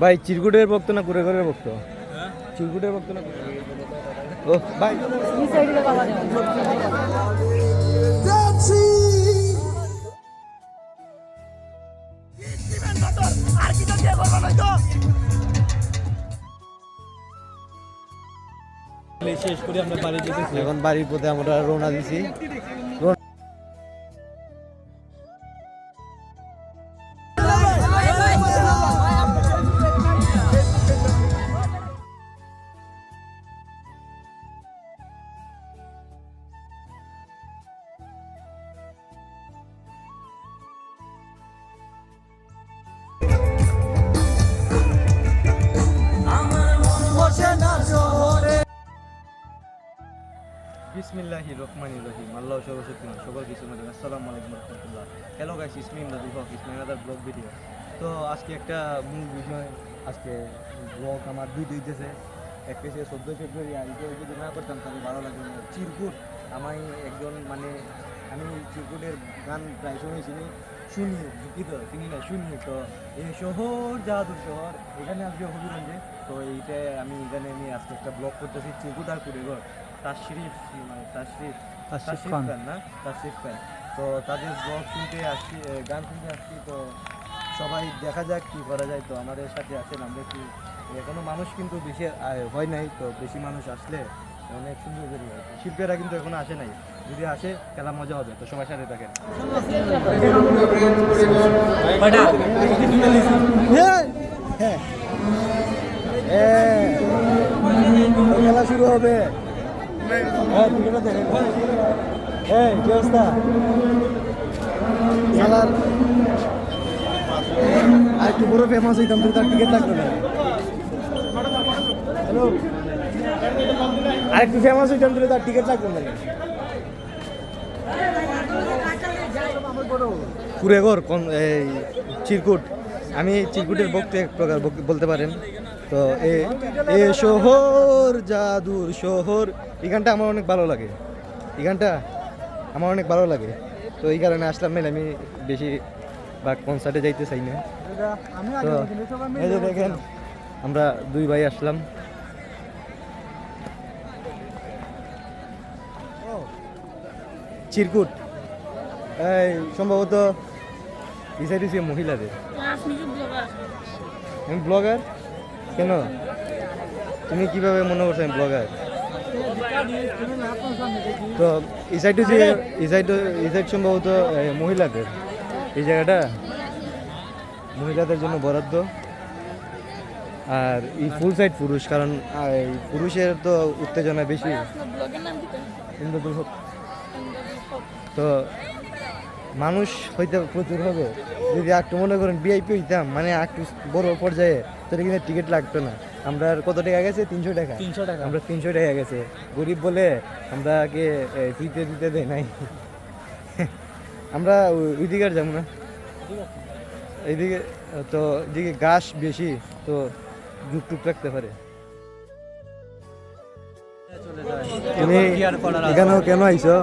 ভাই চিরকুটের ভক্ত না কুড়ে ঘরের ভক্ত? চিরকুটের ভক্ত না ও ভাই। শেষ করে আমরা বাড়ি যেতেছি এখন বাড়ির পথে আমরা রওনা দিছি। বিসমিল্লাহি রহমানির রহিম। আল্লাহ সর্বশক্তি সকল কিছু মাঝে আসসালামু আলাইকুম রহমতুল্লাহ। হ্যালো গাইস ইসমি ইমদাদুল হক ইসমি আনাদার ব্লগ ভিডিও তো আজকে একটা মূল বিষয়, আজকে ব্লগ আমার দুই দুই দিতেছে এক পেছে চোদ্দোই ফেব্রুয়ারি, আর যদি না করতাম তাহলে ভালো লাগবে না। চিরকুট আমি একজন মানে আমি চিরকুটের গান প্রায় সময় শুনি দুঃখিত চিনি না শুনি তো এই শহর জাদুর শহর, এখানে আজকে হবিগঞ্জে। তো এইটা আমি এখানে আমি আজকে একটা ব্লগ করতেছি, চিরকুট আর কুড়েঘর। তাশরিফ মানে তাশরিফ। তাশরিফ খান। না? তাশরিফ খান তো তাদের ব্লগ শুনতে আসছি গান শুনতে আসছি তো সবাই দেখা যাক কি করা যায়। তো আমাদের সাথে আছেন আমরা কি এখনও মানুষ কিন্তু বেশি হয় নাই তো বেশি মানুষ আসলে অনেক সুন্দর করে হয়। শিল্পীরা কিন্তু এখনও আসে নাই। যদি আসে খেলা মজা হবে। তো সবাই সাথে থাকেন। খেলা শুরু হবে। হ্যাঁ কি অবস্থা খেলার আর একটু বড় ফেমাস হইতাম তো তার টিকিট লাগবে না হ্যালো আর একটু ফেমাস হইতাম তো তার টিকিট লাগবে না কুড়েঘর, কোন, এই, চিরকুট। আমি চিরকুটের বক্ত এক প্রকার বলতে পারেন। তো এ শহর জাদুর শহর এই গানটা আমার অনেক ভালো লাগে। এই গানটা আমার অনেক ভালো লাগে। তো এই কারণে আসলাম মেলে আমি বেশি বা কনসার্টে যাইতে চাই না। তো এই যে দেখেন আমরা দুই ভাই আসলাম। চিরকুট। এই সম্ভবত দিয়েছি মহিলাদের। আমি ব্লগার কেন? তুমি কীভাবে মনে করছ আমি ব্লগার তো এই সাইড যে এই সাইড এই সাইড সম্ভবত মহিলাদের। এই জায়গাটা মহিলাদের জন্য বরাদ্দ। আর এই ফুল সাইড পুরুষ কারণ পুরুষের তো উত্তেজনা বেশি। ইন্দ্রদুল হক তো মানুষ হইতে প্রচুর হবে। যদি একটু মনে করেন বিআইপি হইতাম মানে একটু বড় পর্যায়ে তাহলে কিন্তু টিকিট লাগতো না। আমরা আর কত টাকা গেছে? তিনশো টাকা। তিনশো টাকা। আমরা তিনশো টাকা গেছে। গরিব বলে আমরা কে ফ্রিতে দিতে দেয় নাই। আমরা ওইদিকে আর যাব না। এইদিকে তো এদিকে ঘাস বেশি তো টুক টুক রাখতে পারে। তুমি এখানেও কেন আইছো?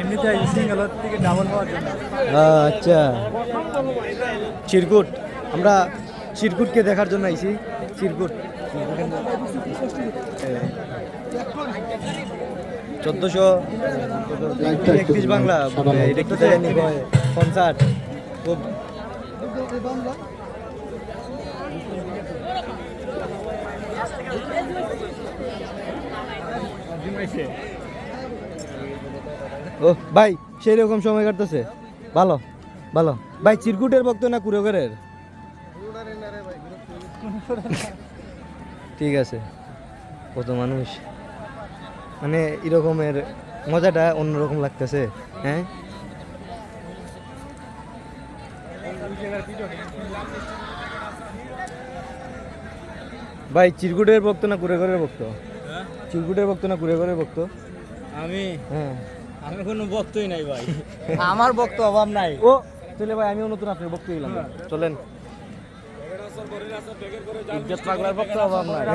এমনিতে সিঙ্গেলের থেকে ডাবল পাওয়ার জন্য। আচ্ছা। চিরকুট আমরা চিরকুটকে দেখার জন্য আইছি। চিরকুট। চোদ্দশো একত্রিশ বাংলা কনসার্ট খুব। ও, ভাই, সেই রকম সময় কাটতেছে। ভালো ভালো। ভাই, চিরকুটের ভক্ত না কুড়েঘরের? ঠিক আছে। কত মানুষ? মানে এরকমের মজাটা অন্যরকম লাগতেছে হ্যাঁ? ভাই চিরকুটের ভক্ত না কুড়েঘরের ভক্ত? চিরকুটের ভক্ত না কুড়েঘরের ভক্ত? আমি? হ্যাঁ। আমি কোনো বক্তই নাই ভাই। আমার বক্ত অভাব নাই। ও চলে ভাই আমিও নতুন আপনার বক্ত গেলাম চলেন ইজ্জত পাগলার বক্ত অভাব নাই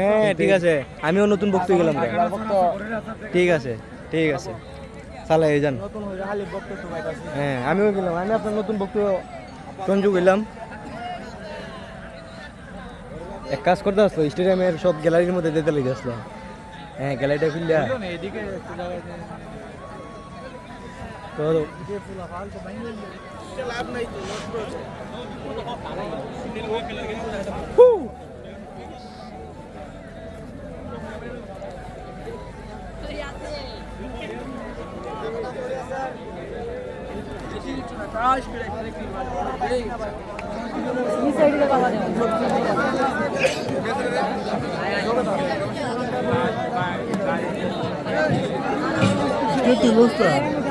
হ্যাঁ ঠিক আছে। আমিও নতুন বক্ত গেলাম ঠিক আছে ঠিক আছে। যান। বক্ত সবাই কাছে। হ্যাঁ আমিও গেলাম। আমি আপনার নতুন বক্ত সঞ্জু গেলাম। এক কাজ করতে আসলো স্টেডিয়ামের সব গ্যালারির মধ্যে দিতে লেগে আসলো। হ্যাঁ গ্যালারিটা খুললে। এদিকে একটু জায়গায় তো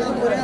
সরি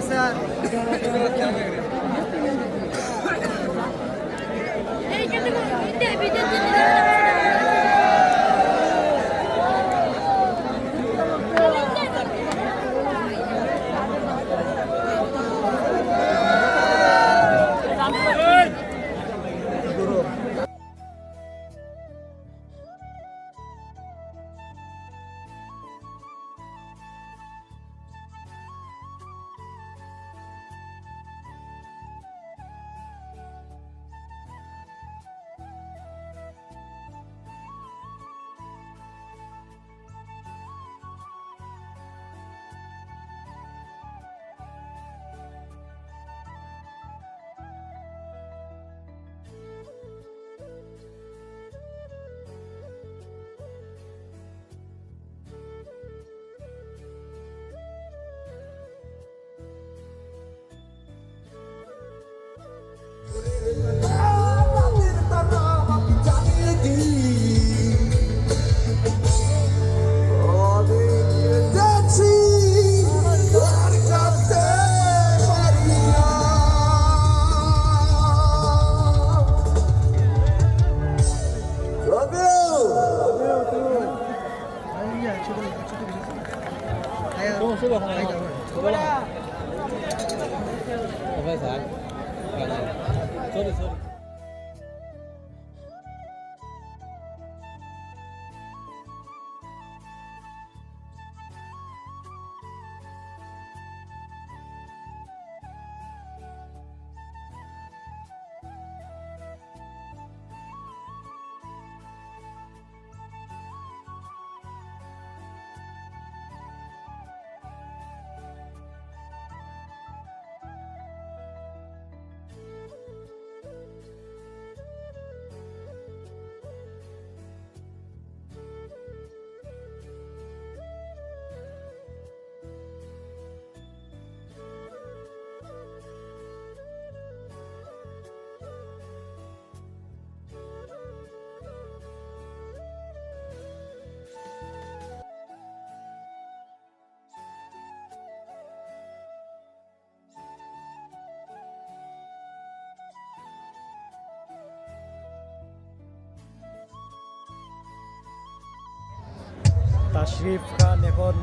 তাশরিফ খান এখন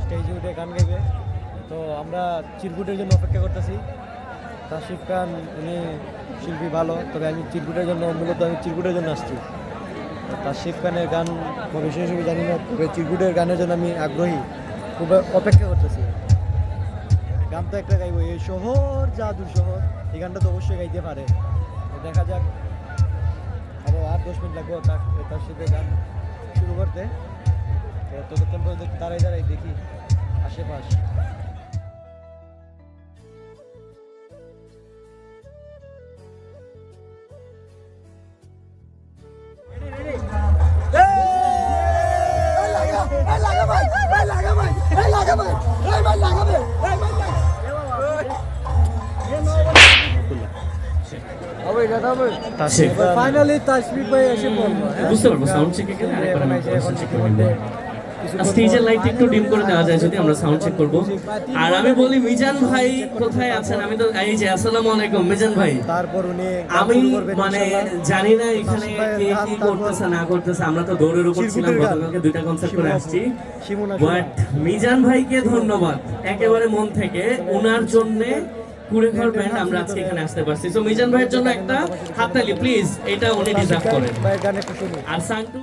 স্টেজে উঠে গান গাইবে। তো আমরা চিরকুটের জন্য অপেক্ষা করতেছি। তাশরিফ খান, উনি শিল্পী ভালো, তবে আমি চিরকুটের জন্য, মূলত আমি চিরকুটের জন্য আসছি। তাশরিফ খানের গান বেশি হিসেবে জানি না, তবে চিরকুটের গানের জন্য আমি আগ্রহী। খুব অপেক্ষা করতেছি। গান তো একটা গাইবো, এই শহর জাদুর শহর, এই গানটা তো অবশ্যই গাইতে পারে। দেখা যাক। আরও আট দশ মিনিট লাগবে তার সাথে গান শুরু করতে। তো ততক্ষণ দাঁড়াই দাঁড়াই দেখি আশেপাশ। ফাইনালি তাসবির ভাই এসে বলল হ্যাঁ? বুঝতে পারব সাউন্ড চেকে গেলে আরেকবার আমি চেক করে স্টেজের লাইট একটু ডিম করে দেওয়া যায় যদি আমরা সাউন্ড চেক করব। আর আমি বলি মিজান ভাই কোথায় আছেন? আমি তো এই যে আসসালামু আলাইকুম মিজান ভাই। তারপর উনি আমি মানে জানি না এখানে কে কি করতেছে না করতেছে আমরা তো দৌড়ের উপর ছিলাম গতকালকে দুইটা কনসার্ট করে আসছি। বাট মিজান ভাইকে ধন্যবাদ একেবারে মন থেকে। ওনার জন্য কুড়ে ঘর ব্যান্ড আমরা আজকে এখানে আসতে পারছি। তো মিজান ভাইয়ের জন্য একটা হাততালি প্লিজ এটা উনি ডিজার্ভ করেন। আর সান্টু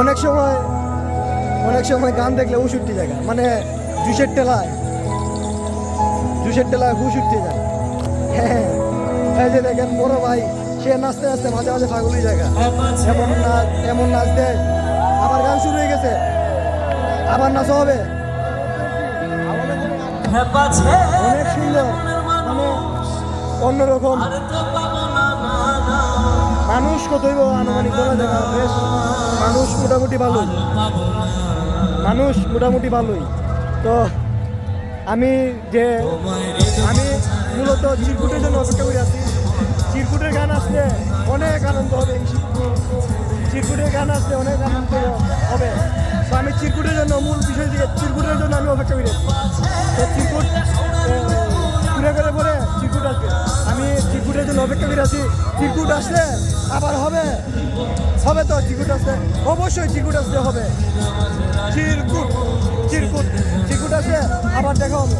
অনেক সময় অনেক সময় গান দেখলে উষুট্টি জায়গা মানে জুসের টেলায় জুসের টেলায় হুশ উঠতে যায়। হ্যাঁ এই যে দেখেন বড় ভাই সে নাচতে নাচতে মাঝে মাঝে ফাগুলি জায়গা এমন নাচ এমন নাচ দেয়। আবার গান শুরু হয়ে গেছে। আবার নাচ হবে। অনেক সুন্দর। মানে অন্যরকম। মানুষ কত আনুমানিক বলা যায় না, বেশ। মানুষ মোটামুটি ভালোই। মানুষ মোটামুটি ভালোই। তো আমি যে, আমি মূলত চিরকুটের জন্য অপেক্ষা করে আছি। চিরকুটের গান আসলে অনেক আনন্দ হবে। চিরকুটের গান আসলে অনেক আনন্দ হবে। তো আমি চিরকুটের জন্য মূল বিষয় দিয়ে চিরকুটের জন্য আমি অপেক্ষা করে আছি। তো চিরকুট ঘুরে ঘুরে পরে চিরকুট আসবে। আমি চিরকুটের জন্য অপেক্ষা করে আছি চিরকুট আসলে আবার হবে? হবে তো চিরকুট আসলে? অবশ্যই চিরকুট আসলে হবে। চিরকুট চিরকুট চিরকুট আসলে আবার দেখা হবে।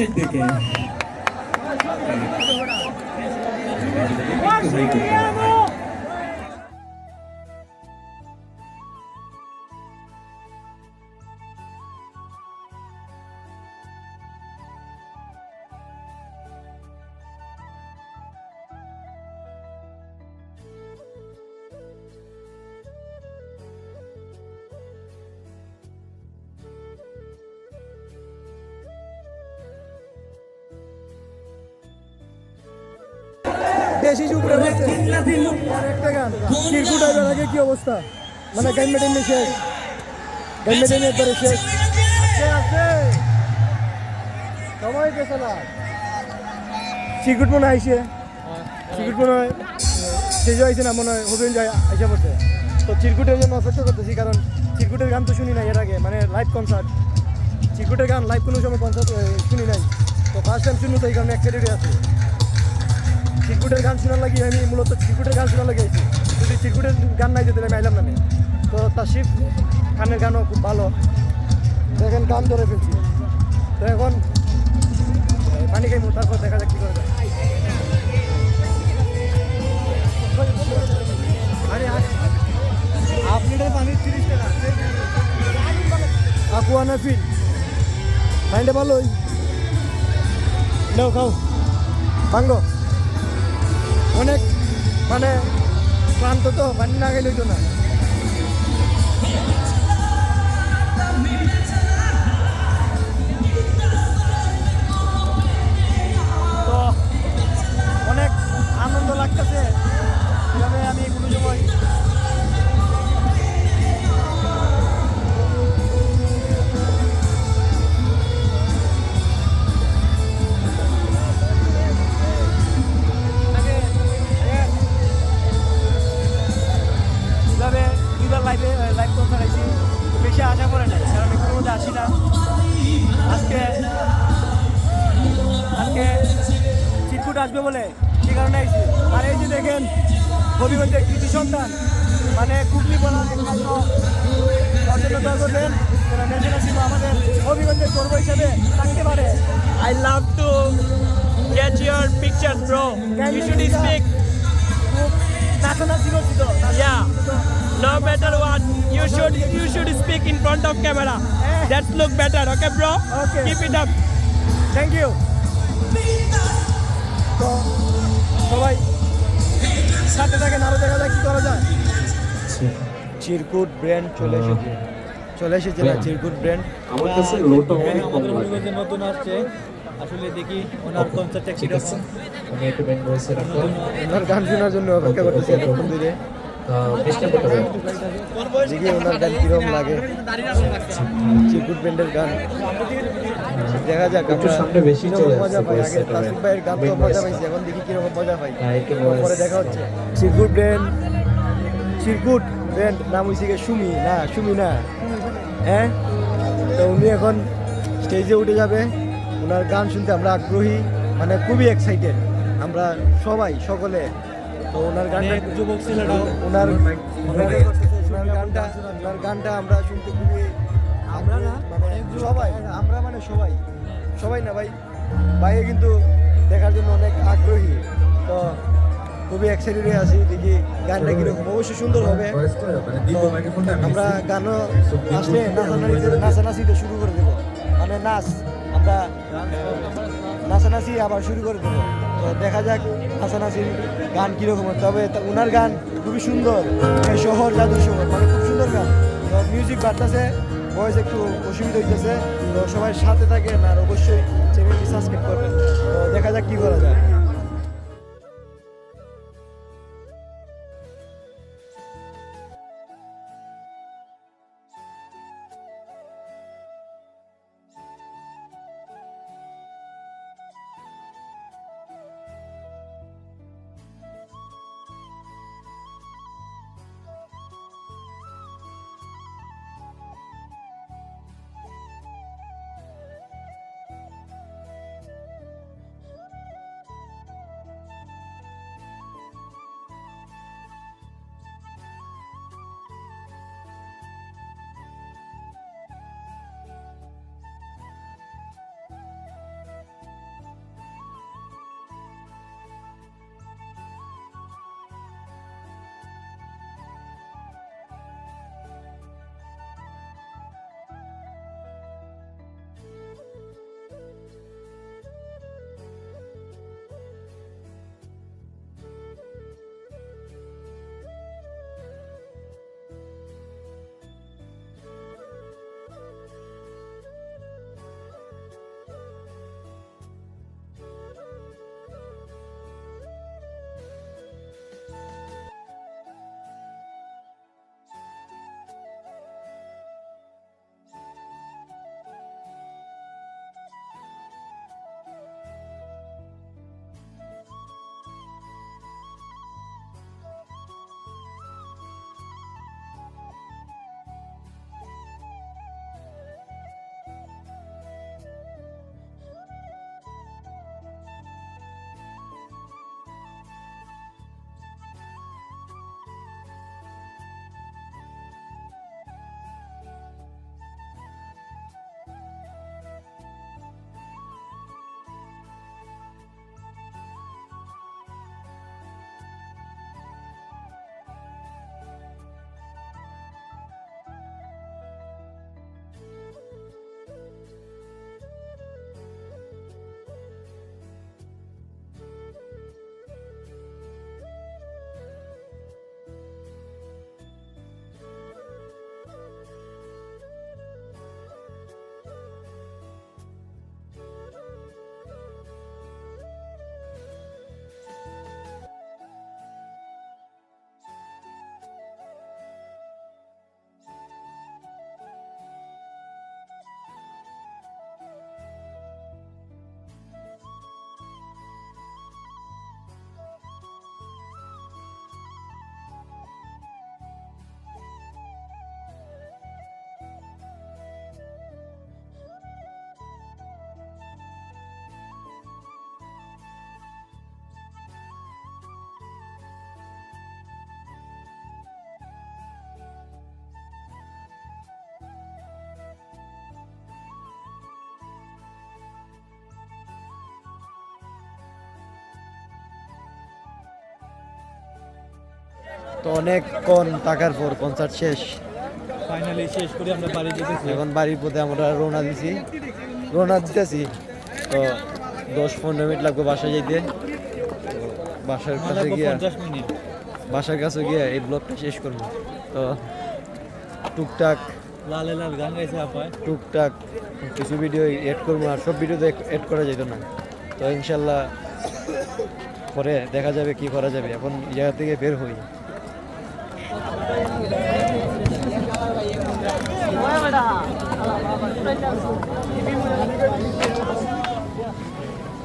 একেবারে শেষের অবস্থা। মানে গাইন মেটেন শেষ। গাইন মেটেন একবারে শেষ। সময় গেছে না। চিরকুট মনে আইসে। চিরকুট মনে হয় শেষ হয়েছে না মনে হয় হবিন যায় আইসা পড়ছে। তো চিরকুটের জন্য অপেক্ষা করতেছি কারণ চিরকুটের গান তো শুনি নাই এর আগে মানে লাইভ কনসার্ট চিরকুটের গান লাইভ কোনো সময় কনসার্ট শুনি নাই। তো ফার্স্ট টাইম শুনব তো এই কারণে এক্সাইটেড আছে। চিরকুটের গান শোনার লাগি আমি মূলত চিরকুটের গান শোনার লাগি আইছি। যদি চিরকুটের গান নাই যেতে আমি আইলাম না। তো তাসিফ খানের গানও খুব ভালো। দেখেন গান ধরে ফেলছি। তো এখন পানি খাইবো, তারপর দেখা যাক কি করা অনেক মানে ক্লান্ত তো পানি না গেলে তো না I love to get your pictures, bro. You should speak. Yeah. No matter what, you should you should speak in front of camera. That's look better, okay, bro? Okay. Keep it up. Thank you তো সবাই সাথে থাকেন আরও দেখা যাক কি করা যায় চিরকুট ব্র্যান্ড চলে এসেছে চলে এসেছে না চিরকুট ব্র্যান্ড আমার কাছে লোটা আমাদের নতুন আসছে আসলে দেখি ওনার কনসার্টটা ঠিক আছে। আমি একটু ব্যান্ড ভয়েসে রাখলাম ওনার গান শোনার জন্য অপেক্ষা করতেছি এতক্ষণ ধরে। চেষ্টা করতে হবে দেখি ওনার গান কীরকম লাগে। গান। দেখা যাক একটু আমরা সামনে বেশি চলে মজা আসছে পাই। আগে তাসিফ ভাইয়ের গান তো মজা পাইছি এখন দেখি কীরকম মজা পাই। হ্যাঁ, পরে দেখা হচ্ছে। চিরকুট নাম হয়েছে সুমি? না সুমি না। হ্যাঁ? তো উনি এখন স্টেজে উঠে যাবে। ওনার গান শুনতে আমরা আগ্রহী মানে খুবই এক্সাইটেড আমরা সবাই সকলে। তো ওনার গানটা যুবক ছেলেটা ওনার গানটা ওনার গানটা আমরা শুনতে খুবই আমরা না মানে সবাই আমরা মানে সবাই। সবাই না ভাই। ভাইয়ে কিন্তু দেখার জন্য অনেক আগ্রহী। তো খুবই এক্সাইটেড হয়ে আছি। দেখি গানটা কীরকম। অবশ্যই সুন্দর হবে। তো আমরা গানও আসলে নাচানাচিতে নাচানাচিতে শুরু করে দেবো। মানে নাচ আমরা নাচানাচি আবার শুরু করে দেবো তো দেখা যাক নাচানাচির গান কীরকম। তবে ওনার গান খুবই সুন্দর। শহর জাদু শহর মানে খুব সুন্দর গান। তো মিউজিক বাড়তেছে ভয়েস একটু অসুবিধা হইতেছে। তো সবাই সাথে থাকেন আর অবশ্যই চ্যানেলটি সাবস্ক্রাইব করবেন। তো দেখা যাক কী করা যায়। তো অনেকক্ষণ টাকার পর কনসার্ট শেষ? ফাইনালি শেষ করে আমরা বাড়ি যেতেছি। এখন বাড়ির পথে আমরা রওনা দিছি। রওনা দিতেছি। তো দশ পনেরো মিনিট লাগবে বাসায় যাইতে। তো বাসার কাছে গিয়ে বাসার কাছে গিয়ে এই ব্লগটা শেষ করব। তো টুকটাক লালে লাল গান গাইছে আপায় টুকটাক কিছু ভিডিও এড করব আর সব ভিডিওতে এড করা যেত না। তো ইনশাল্লাহ পরে দেখা যাবে কি করা যাবে। এখন এই জায়গা থেকে বের হই।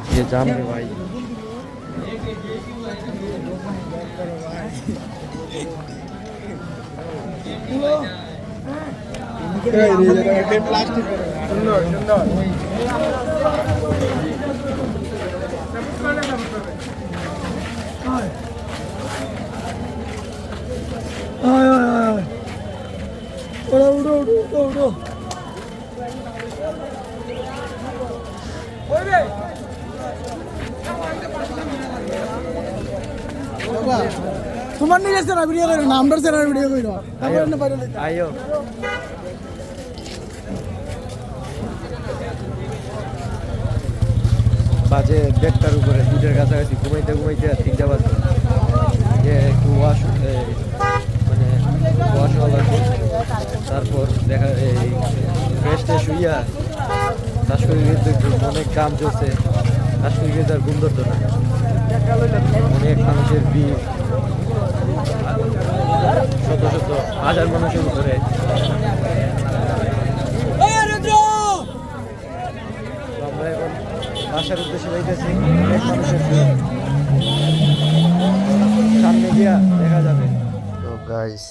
ये जाम रे भाई ওরা উঠো উঠো উঠো উঠো তোমার যাচ্ছে ভিডিও করো না আমরা সেরা ভিডিও করো তারপরে না। বাজে দেড়টার উপরে দুটার কাছাকাছি ঘুমাইতে ঘুমাইতে তিনটা বাজে যে একটু ওয়াশ মানে ওয়াশ হওয়া তারপর দেখা এই ফ্রেশটে শুইয়া শ্বাস করে কিন্তু অনেক কাম চলছে। কিন্তু আর ঘুম ধরতো না। অনেক মানুষের ভিড়। শত শত হাজার মানুষের উপরে। তো আমরা এখন বাসার উদ্দেশ্যে যাইতেছি। অনেক মানুষের সামনে গিয়া দেখা যাবে। তো গাইস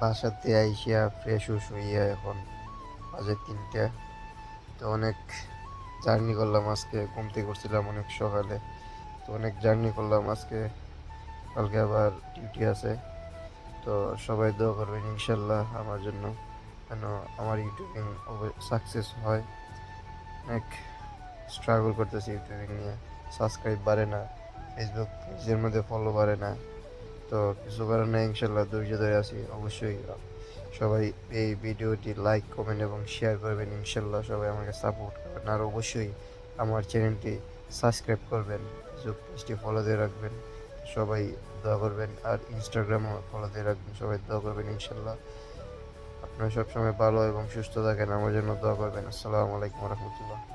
বাসাতে আইসিয়া ফ্রেশ উস হইয়া এখন বাজে তিনটা। তো অনেক জার্নি করলাম আজকে ঘুমতে করছিলাম অনেক সকালে। তো অনেক জার্নি করলাম আজকে। কালকে আবার ডিউটি আছে। তো সবাই দোয়া করবেন ইনশাল্লাহ আমার জন্য কেন আমার ইউটিউবিং সাকসেস হয়। অনেক স্ট্রাগল করতেছি ইউটিউবিং নিয়ে। সাবস্ক্রাইব বাড়ে না। ফেসবুক পেজের মধ্যে ফলো বাড়ে না। তো কিছু কারণে ইনশাল্লাহ, ধৈর্য ধরে আছি অবশ্যই। সবাই এই ভিডিওটি লাইক কমেন্ট এবং শেয়ার করবেন ইনশাল্লাহ। সবাই আমাকে সাপোর্ট করবেন। আর অবশ্যই আমার চ্যানেলটি সাবস্ক্রাইব করবেন। ফেসবুক পেজটি ফলো দিয়ে রাখবেন। সবাই দোয়া করবেন আর ইনস্টাগ্রামও ফলো দিয়ে রাখবেন। সবাই দোয়া করবেন ইনশাল্লাহ। আপনারা সবসময় ভালো এবং সুস্থ থাকেন। আমার জন্য দোয়া করবেন। আসসালামু আলাইকুম রহমতুল্লাহ।